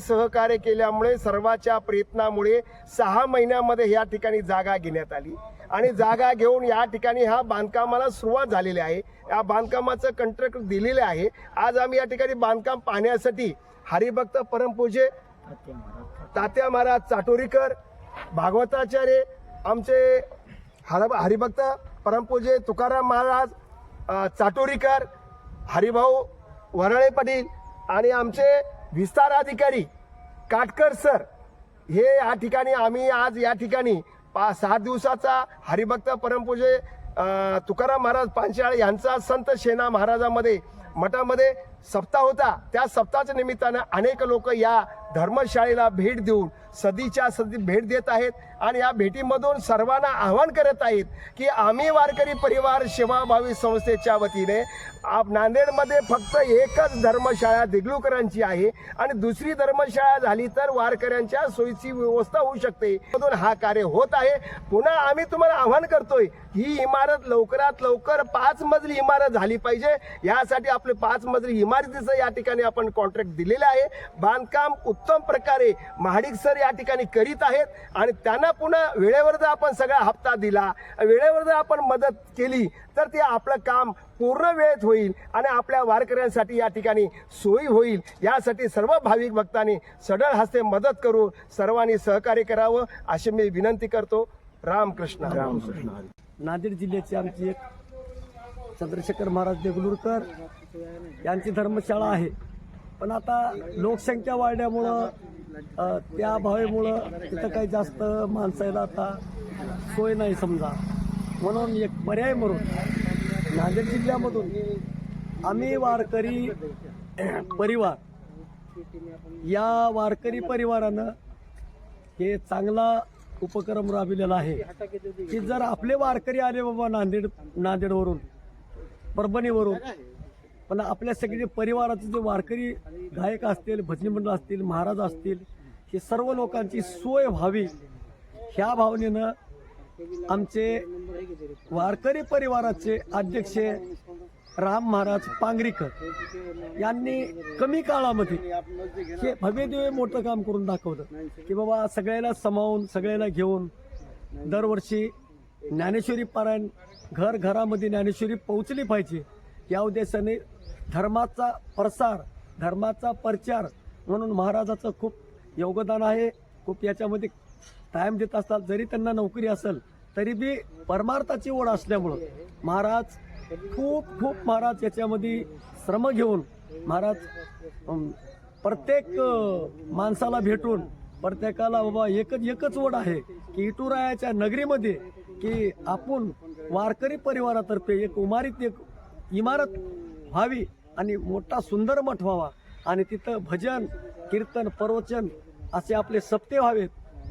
सहकार्य केल्यामुळे सर्वाच्या प्रयत्नामुळे सहा महिन्यामध्ये या ठिकाणी जागा घेण्यात आली. आणि जागा घेऊन या ठिकाणी हा बांधकामाला सुरुवात झालेली आहे. या बांधकामाचं कंट्रॅक्ट दिलेलं आहे. आज आम्ही या ठिकाणी बांधकाम पाहण्यासाठी हरिभक्त परमपूजे तात्या महाराज चाटोरीकर भागवताचार्य आमचे हर हरिभक्त परमपूजे तुकाराम महाराज चाटोरीकर हरिभाऊ वरळे पाटील आणि आमचे विस्तार अधिकारी काटकर सर हे या ठिकाणी आम्ही आज या ठिकाणी पा सहा दिवसाचा हरिभक्त परमपूजे तुकाराम महाराज पांचाळ यांचा संत सेना महाराजामध्ये मठामध्ये सप्ताह होता. त्या सप्ताहाच्या निमित्तानं अनेक लोक या धर्मशाळेला भेट देऊन सदीच्या सदी भेट देत आहेत आणि या भेटीमधून सर्वांना आवाहन करत आहेत की आम्ही वारकरी परिवार सेवाभावी संस्थेच्या वतीने आप- नांदेडमध्ये फक्त एकच धर्मशाळा दिगलूकरांची आहे आणि दुसरी धर्मशाळा झाली तर वारकऱ्यांच्या सोयीची व्यवस्था होऊ शकते. मधून हा कार्य होत आहे. पुन्हा आम्ही तुम्हाला आवाहन करतोय ही इमारत लवकरात लवकर पाच मजली इमारत झाली पाहिजे. यासाठी आपले पाच मजली इमारतीचं या ठिकाणी आपण कॉन्ट्रॅक्ट दिलेलं आहे. बांधकाम उत्तम प्रकारे महाडिक सर या ठिकाणी करीत आहेत आणि त्यांना पुन्हा वेळेवर जर आपण सगळा हप्ता दिला वेळेवर जर आपण मदत केली तर ते आपलं काम पूर्ण वेळेत होईल आणि आपल्या वारकऱ्यांसाठी या ठिकाणी सोयी होईल. यासाठी सर्व भाविक भक्तांनी सडळ हस्ते मदत करू सर्वांनी सहकार्य करावं अशी मी विनंती करतो. रामकृष्ण रामकृष्ण नांदेड जिल्ह्याची आमची एक चंद्रशेखर महाराज देगलूरकर यांची धर्मशाळा आहे. पण आता लोकसंख्या वाढल्यामुळं त्या भावेमुळं तिथं काही जास्त माणसाला आता सोय नाही समजा. म्हणून एक पर्याय म्हणून नांदेड जिल्ह्यामधून आम्ही वारकरी परिवार या वारकरी परिवारानं हे चांगला उपक्रम राबविलेला आहे. की जर आपले वारकरी आले बाबा नांदेड नांदेडवरून परभणीवरून. पण आपल्या सगळे परिवाराचे जे वारकरी गायक असतील भजनी मंडळ असतील महाराज असतील हे सर्व लोकांची सोय व्हावी. ह्या भावनेनं आमचे वारकरी परिवाराचे अध्यक्ष राम महाराज पांगरीकर यांनी कमी काळामध्ये हे भव्यदिव्य मोठं काम करून दाखवलं की बाबा सगळ्याला समावून सगळ्याला घेऊन दरवर्षी ज्ञानेश्वरी पारायण घर घरामध्ये ज्ञानेश्वरी पोहोचली पाहिजे. या उद्देशाने धर्माचा प्रसार धर्माचा प्रचार म्हणून महाराजाचं खूप योगदान आहे. खूप याच्यामध्ये टाईम देत असतात. जरी त्यांना नोकरी असेल तरी बी परमार्थाची ओढ असल्यामुळं महाराज खूप खूप महाराज याच्यामध्ये श्रम घेऊन महाराज प्रत्येक माणसाला भेटून प्रत्येकाला बाबा एकच एकच ओढ आहे की इटुरायाच्या नगरीमध्ये की आपण वारकरी परिवारातर्फे एक उमारीत एक इमारत व्हावी आणि मोठा सुंदर मठ व्हावा. आणि तिथं भजन कीर्तन प्रवचन असे आपले सप्ते व्हावेत.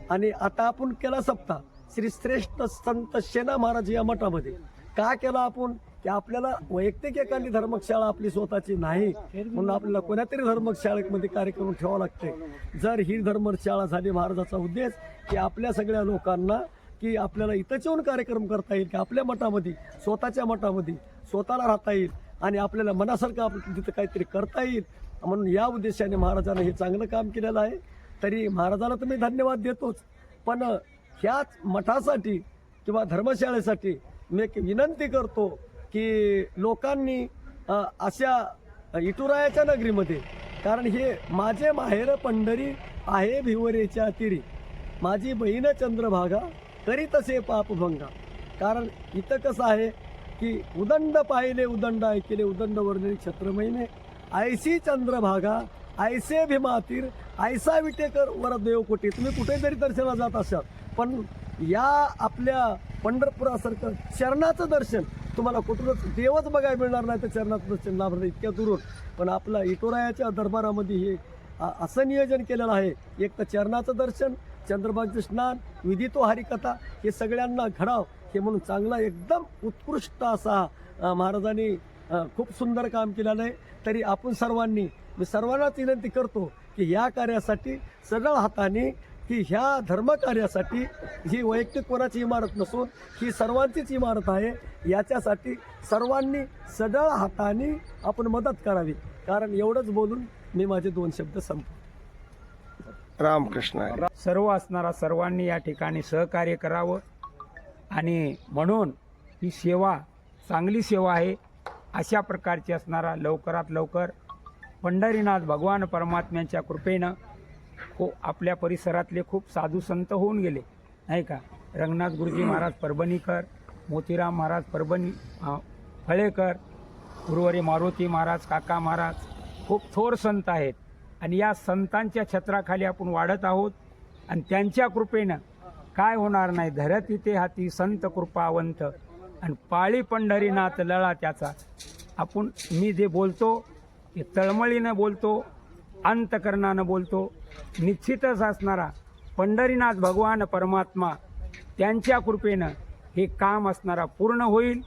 आणि आता आपण केला सप्ताह श्री श्रेष्ठ संत सेना महाराज या मठामध्ये. का केला आपण? की आपल्याला वैयक्तिक एखादी धर्मशाळा आपली स्वतःची नाही म्हणून आपल्याला कोणातरी धर्मशाळेमध्ये कार्यक्रम ठेवावा लागते जर ही धर्मशाळा झाली महाराजाचा उद्देश की आपल्या सगळ्या लोकांना की आपल्याला इथंच येऊन कार्यक्रम करता येईल की आपल्या मठामध्ये स्वतःच्या मठामध्ये स्वतःला राहता येईल आणि आपल्याला मनासारखं आपण तिथं काहीतरी करता येईल. म्हणून या उद्देशाने महाराजांना हे चांगलं काम केलेलं आहे. तरी महाराजाला तर मी धन्यवाद देतोच. पण ह्याच मठासाठी किंवा धर्मशाळेसाठी मी एक विनंती करतो की लोकांनी अशा इटुरायाच्या नगरीमध्ये कारण हे माझे माहेर पंढरी आहे भिवरेच्या तिरी. माझी बहीण चंद्रभागा तरी तसे पापभंगा कारण इथं कसं आहे की उदंड पाहिले उदंड ऐकले उदंड वर्णिले छत्रमहिने ऐसी चंद्रभागा ऐसे भीमातीर ऐसा विटेकर वर देवकोटी. तुम्ही कुठेतरी दर्शनाला जात असाल. पण या आपल्या पंढरपुरासारखं चरणाचं दर्शन तुम्हाला कुठूनच देवच बघायला मिळणार नाही तर चरणाचं दर्शन लाभणार इतक्या दुरून. पण आपला इटोरायाच्या दरबारामध्ये हे असं नियोजन केलेलं आहे. एक तर चरणाचं दर्शन चंद्रभागचं स्नान विधितो हरिकथा हे सगळ्यांना घडाव हे म्हणून चांगला एकदम उत्कृष्ट असा महाराजांनी खूप सुंदर काम केलेलं आहे. तरी आपण सर्वांनी मी सर्वांनाच विनंती करतो की या कार्यासाठी सगळ्या हाताने की ह्या धर्मकार्यासाठी ही वैयक्तिक कोणाची इमारत नसून ही सर्वांचीच इमारत आहे. याच्यासाठी सर्वांनी सगळ्या हाताने आपण मदत करावी. कारण एवढंच बोलून मी माझे दोन शब्द संपतो रामकृष्ण सर्व असणारा सर्वांनी या ठिकाणी सहकार्य करावं आणि म्हणून ही सेवा चांगली सेवा आहे अशा प्रकारची असणारा लवकरात लवकर पंढरीनाथ भगवान परमात्म्यांच्या कृपेनं हो आपल्या परिसरातले खूप साधू संत होऊन गेले नाही का? रंगनाथ गुरुजी महाराज परभणीकर मोतीराम महाराज परभणी फळेकर गुरुवारी मारुती महाराज काका महाराज खूप थोर संत आहेत. आणि या संतांच्या छत्राखाली आपण वाढत आहोत. आणि त्यांच्या कृपेनं काय होणार नाही. धरती ते हाती संत कृपावंत. आणि पाळी पंढरीनाथ लळा त्याचा. आपण मी जे बोलतो ते तळमळीनं बोलतो अंतकरणानं बोलतो. निश्चितच असणारा पंढरीनाथ भगवान परमात्मा त्यांच्या कृपेनं हे काम असणारा पूर्ण होईल.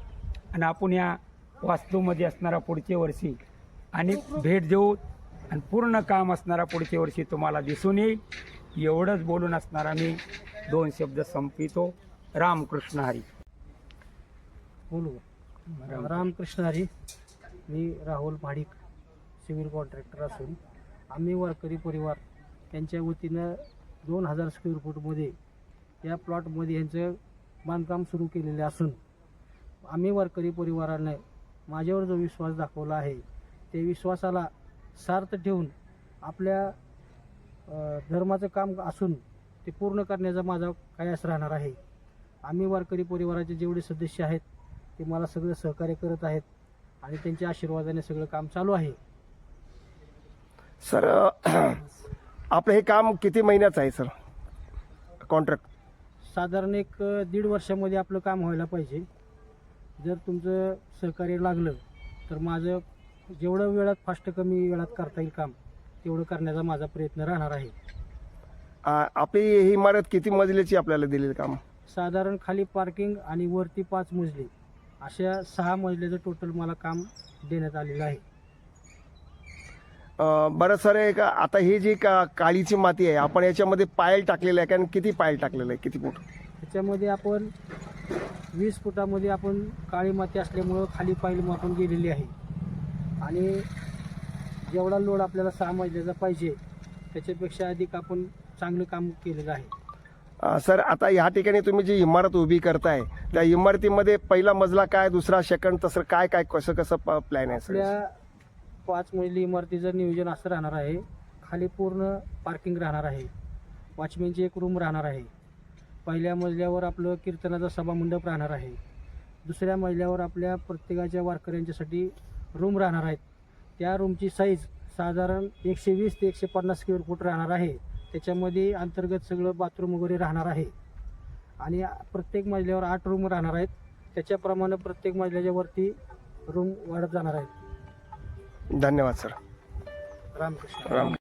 आणि आपण या वास्तूमध्ये असणारा पुढच्या वर्षी आणि भेट देऊ. आणि पूर्ण काम असणारा पुढच्या वर्षी तुम्हाला दिसून येईल. एवढंच बोलून असणारा मी दोन शब्द संपितो रामकृष्ण हरी. बोलू. रामकृष्ण. हरी. मी राहुल भाडिक सिव्हिल कॉन्ट्रॅक्टर असून आम्ही वारकरी परिवार. यांच्या वतीनं दोन हजार स्क्वेअर फूटमध्ये या प्लॉटमध्ये यांचं बांधकाम सुरू केलेले असून आम्ही वारकरी परिवाराने माझ्यावर जो विश्वास दाखवला आहे ते विश्वासाला सार्थ ठेवून आपल्या धर्माचं काम असून ते पूर्ण करण्याचा माझा प्रयास राहणार आहे. आम्ही वारकरी परिवाराचे जेवढे सदस्य आहेत ते मला सगळं सहकार्य करत आहेत आणि त्यांच्या आशीर्वादाने सगळं काम चालू आहे. सर आपलं हे काम किती महिन्याचं आहे सर? कॉन्ट्रॅक्ट साधारण एक दीड वर्षामध्ये आपलं काम व्हायला पाहिजे. जर तुमचं सहकार्य लागलं तर माझं जेवढं वेळात फास्ट कमी वेळात करता येईल काम तेवढं करण्याचा माझा प्रयत्न राहणार आहे. आपली ही इमारत किती मजलीची आपल्याला दिलेली काम? साधारण खाली पार्किंग आणि वरती पाच मजली अशा सहा मजल्याचं टोटल मला काम देण्यात आलेलं आहे. अं, बरं सर एक आता ही जी का काळीची माती आहे आपण याच्यामध्ये पायल टाकलेलं आहे कारण किती पायल टाकलेलं आहे? किती फूट? त्याच्यामध्ये आपण वीस फुटामध्ये आपण काळी माती असल्यामुळं खाली पाईल आपण गेलेली आहे. आणि जेवढा लोड आपल्याला सहा मजल्याचा पाहिजे त्याच्यापेक्षा अधिक आपण चांगलं काम केलेलं आहे. अं, सर आता ह्या ठिकाणी तुम्ही जी इमारत उभी करताय त्या इमारतीमध्ये पहिला मजला काय दुसरा सेकंड तसं काय काय कसं कसं प्लॅन आहे सर? आपल्या पाच मजली इमारतीचं नियोजन असं राहणार आहे. खाली पूर्ण पार्किंग राहणार आहे. वॉचमॅनची एक रूम राहणार आहे. पहिल्या मजल्यावर आपलं कीर्तनाचा सभामंडप राहणार आहे. दुसऱ्या मजल्यावर आपल्या प्रत्येकाच्या वारकऱ्यांच्यासाठी रूम राहणार आहेत. त्या रूमची साईज साधारण एकशे वीस ते एकशे पन्नास स्क्वेअर फूट राहणार आहे. त्याच्यामध्ये अंतर्गत सगळं बाथरूम वगैरे राहणार आहे. आणि प्रत्येक मजल्यावर आठ रूम राहणार आहेत. त्याच्याप्रमाणे प्रत्येक मजल्याच्या वरती रूम वाढत जाणार आहेत. धन्यवाद सर. रामकृष्ण. राम